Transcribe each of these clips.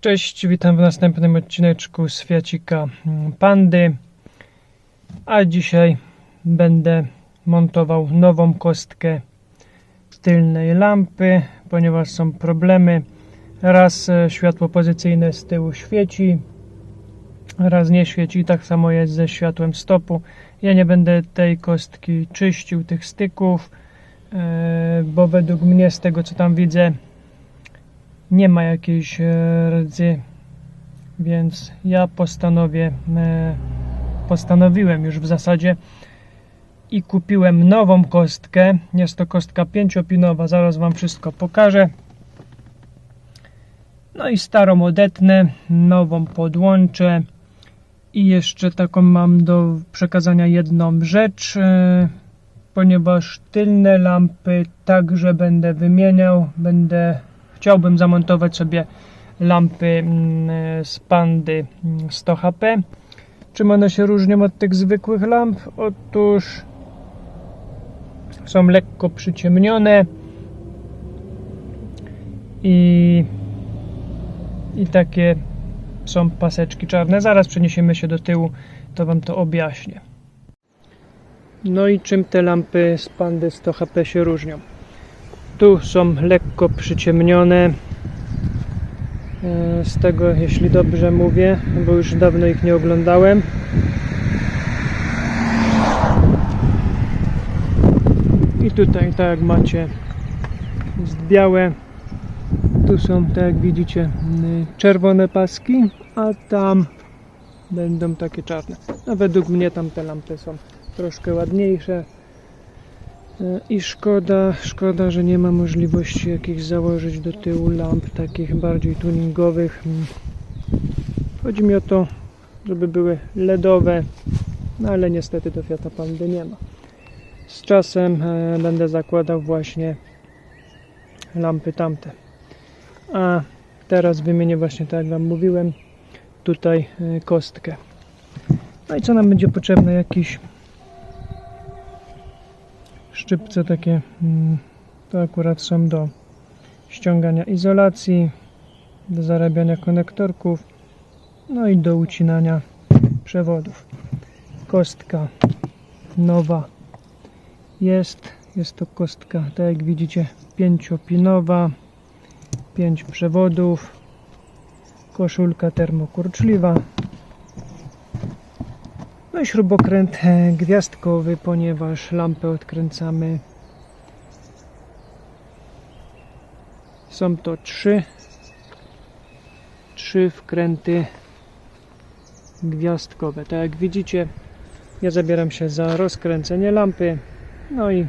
Cześć, witam w następnym odcineczku z Pandy. A dzisiaj będę montował nową kostkę tylnej lampy, ponieważ są problemy. Raz e, światło pozycyjne z tyłu świeci, raz nie świeci. Tak samo jest ze światłem stopu. Ja nie będę tej kostki czyścił, tych styków, e, bo według mnie, z tego co tam widzę, nie ma jakiejś e, rdzy, więc ja postanowię, e, postanowiłem już w zasadzie i kupiłem nową kostkę. Jest to kostka pięciopinowa, zaraz Wam wszystko pokażę. No i starą odetnę, nową podłączę i jeszcze taką mam do przekazania jedną rzecz, e, ponieważ tylne lampy także będę wymieniał, będę chciałbym zamontować sobie lampy mm, z pandy mm, 100 HP. Czym one się różnią od tych zwykłych lamp? Otóż są lekko przyciemnione i, i takie są paseczki czarne. Zaraz przeniesiemy się do tyłu, to Wam to objaśnię. No i czym te lampy z pandy 100 HP się różnią? Tu są lekko przyciemnione. E, Z tego, jeśli dobrze mówię, bo już dawno ich nie oglądałem. I tutaj, tak jak macie, jest białe. Tu są, tak jak widzicie, czerwone paski, a tam będą takie czarne. No, według mnie tam te lampy są troszkę ładniejsze. I szkoda, szkoda, że nie ma możliwości jakichś założyć do tyłu lamp takich bardziej tuningowych. Chodzi mi o to, żeby były LEDowe, no ale niestety do Fiata Pandy nie ma. Z czasem e, będę zakładał właśnie lampy tamte. A teraz wymienię właśnie tak jak Wam mówiłem, tutaj e, kostkę. No i co nam będzie potrzebne? Jakiś szczypce takie mm, to akurat są do ściągania izolacji do zarabiania konektorków no i do ucinania przewodów. Kostka nowa jest jest to kostka tak jak widzicie pięciopinowa pięć przewodów koszulka termokurczliwa no i śrubokręt e, gwiazdkowy, ponieważ lampę odkręcamy. Są to trzy, trzy wkręty gwiazdkowe. Tak jak widzicie, ja zabieram się za rozkręcenie lampy. No i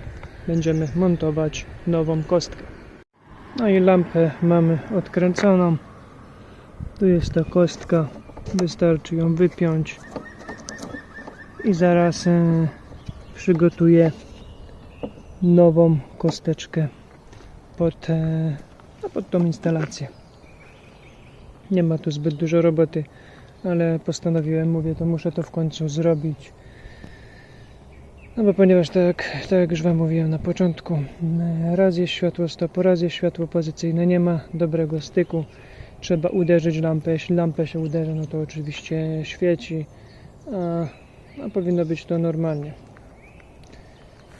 będziemy montować nową kostkę. No i lampę mamy odkręconą. Tu jest ta kostka. Wystarczy ją wypiąć i zaraz e, przygotuję nową kosteczkę pod, e, no pod tą instalację. Nie ma tu zbyt dużo roboty, ale postanowiłem, mówię, to muszę to w końcu zrobić. No bo ponieważ tak, tak jak już Wam mówiłem na początku, e, raz jest światło stop, raz jest światło pozycyjne, nie ma dobrego styku. Trzeba uderzyć lampę, jeśli lampę się uderzy, no to oczywiście świeci. A no, powinno być to normalnie.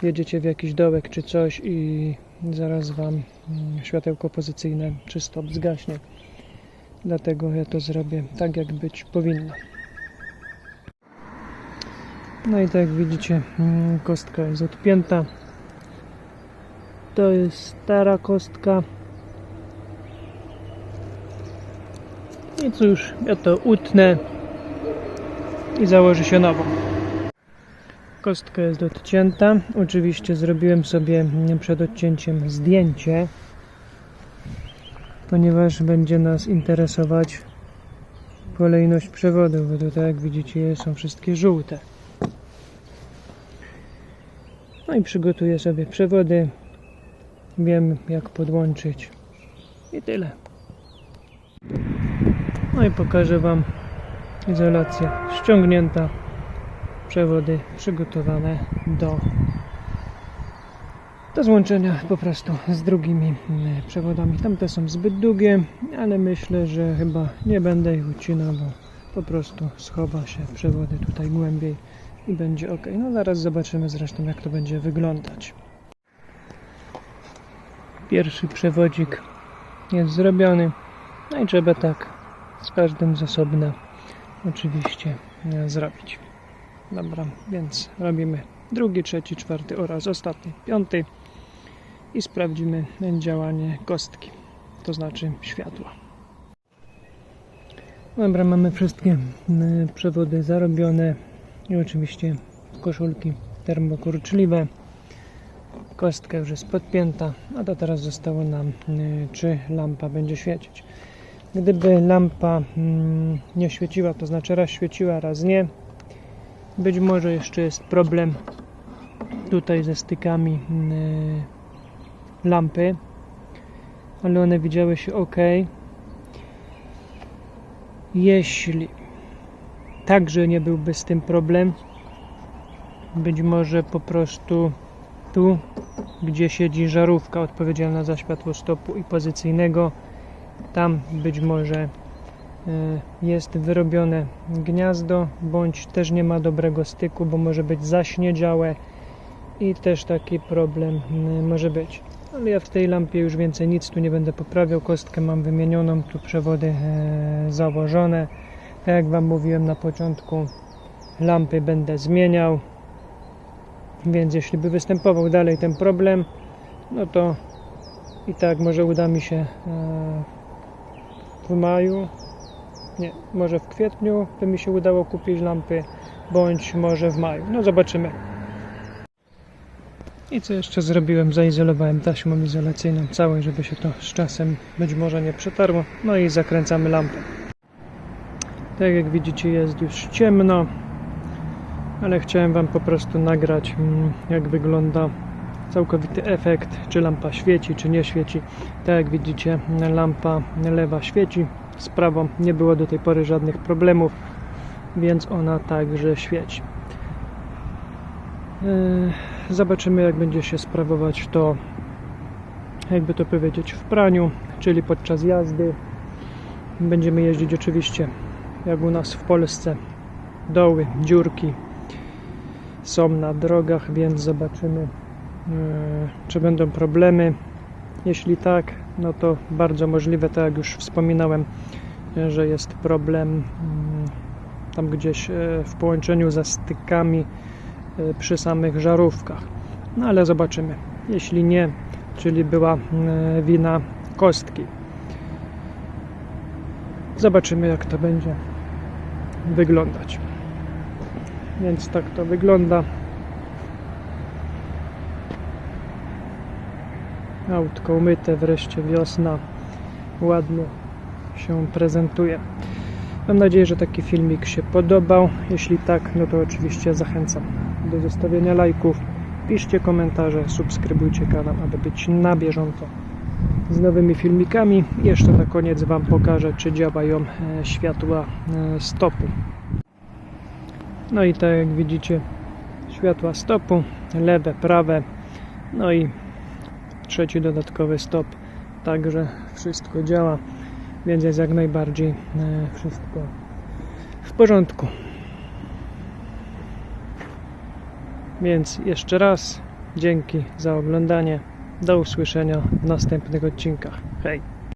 Jedziecie w jakiś dołek czy coś i zaraz Wam mm, światełko pozycyjne czy stop zgaśnie. Dlatego ja to zrobię tak, jak być powinno. No i tak jak widzicie, mm, kostka jest odpięta. To jest stara kostka. I cóż, ja to utnę i założy się nową. Kostka jest odcięta. Oczywiście zrobiłem sobie przed odcięciem zdjęcie, ponieważ będzie nas interesować kolejność przewodów, bo tutaj jak widzicie są wszystkie żółte. No i przygotuję sobie przewody. Wiem jak podłączyć. I tyle. No i pokażę Wam izolacja ściągnięta, przewody przygotowane do do złączenia po prostu z drugimi mm, przewodami. Tamte są zbyt długie, ale myślę, że chyba nie będę ich ucinał, bo po prostu schowa się przewody tutaj głębiej i będzie ok. No zaraz zobaczymy zresztą jak to będzie wyglądać. Pierwszy przewodzik jest zrobiony. No i trzeba tak z każdym z osobna oczywiście e, zrobić. Dobra, więc robimy drugi, trzeci, czwarty oraz ostatni, piąty i sprawdzimy działanie kostki, to znaczy światła. Dobra, mamy wszystkie mm, przewody zarobione i oczywiście koszulki termokurczliwe. Kostka już jest podpięta, a to teraz zostało nam, y, czy lampa będzie świecić. Gdyby lampa mm, nie świeciła, to znaczy raz świeciła, raz nie, być może jeszcze jest problem tutaj ze stykami y, lampy, ale one widziały się ok. Jeśli także nie byłby z tym problem, być może po prostu tu, gdzie siedzi żarówka odpowiedzialna za światło stopu i pozycyjnego, tam być może e, jest wyrobione gniazdo, bądź też nie ma dobrego styku, bo może być zaśniedziałe i też taki problem mm, może być. Ale ja w tej lampie już więcej nic tu nie będę poprawiał. Kostkę mam wymienioną, tu przewody e, założone. Tak jak Wam mówiłem na początku, lampy będę zmieniał. Więc jeśli by występował dalej ten problem, no to i tak może uda mi się e, w maju, nie, może w kwietniu by mi się udało kupić lampy, bądź może w maju. No zobaczymy. I co jeszcze zrobiłem? Zaizolowałem taśmą izolacyjną całej, żeby się to z czasem być może nie przetarło. No i zakręcamy lampę. Tak jak widzicie jest już ciemno, ale chciałem Wam po prostu nagrać mm, jak wygląda całkowity efekt, czy lampa świeci, czy nie świeci. Tak jak widzicie lampa lewa świeci, z prawą nie było do tej pory żadnych problemów, więc ona także świeci. Yy, Zobaczymy jak będzie się sprawować to, jakby to powiedzieć, w praniu, czyli podczas jazdy. Będziemy jeździć oczywiście jak u nas w Polsce. Doły, dziurki są na drogach, więc zobaczymy, yy, czy będą problemy. Jeśli tak, no to bardzo możliwe, tak jak już wspominałem, że jest problem mm, tam gdzieś e, w połączeniu ze stykami e, przy samych żarówkach. No ale zobaczymy. Jeśli nie, czyli była e, wina kostki. Zobaczymy jak to będzie wyglądać. Więc tak to wygląda. Autko umyte, wreszcie wiosna ładnie się prezentuje. Mam nadzieję, że taki filmik się podobał. Jeśli tak, no to oczywiście zachęcam do zostawienia lajków. Piszcie komentarze, subskrybujcie kanał, aby być na bieżąco z nowymi filmikami. Jeszcze na koniec Wam pokażę, czy działają e, światła e, stopu. No i tak jak widzicie, światła stopu, lewe, prawe, no i trzeci dodatkowy stop. Także wszystko działa, więc jest jak najbardziej e, wszystko w porządku. Więc jeszcze raz dzięki za oglądanie. Do usłyszenia w następnych odcinkach. Hej!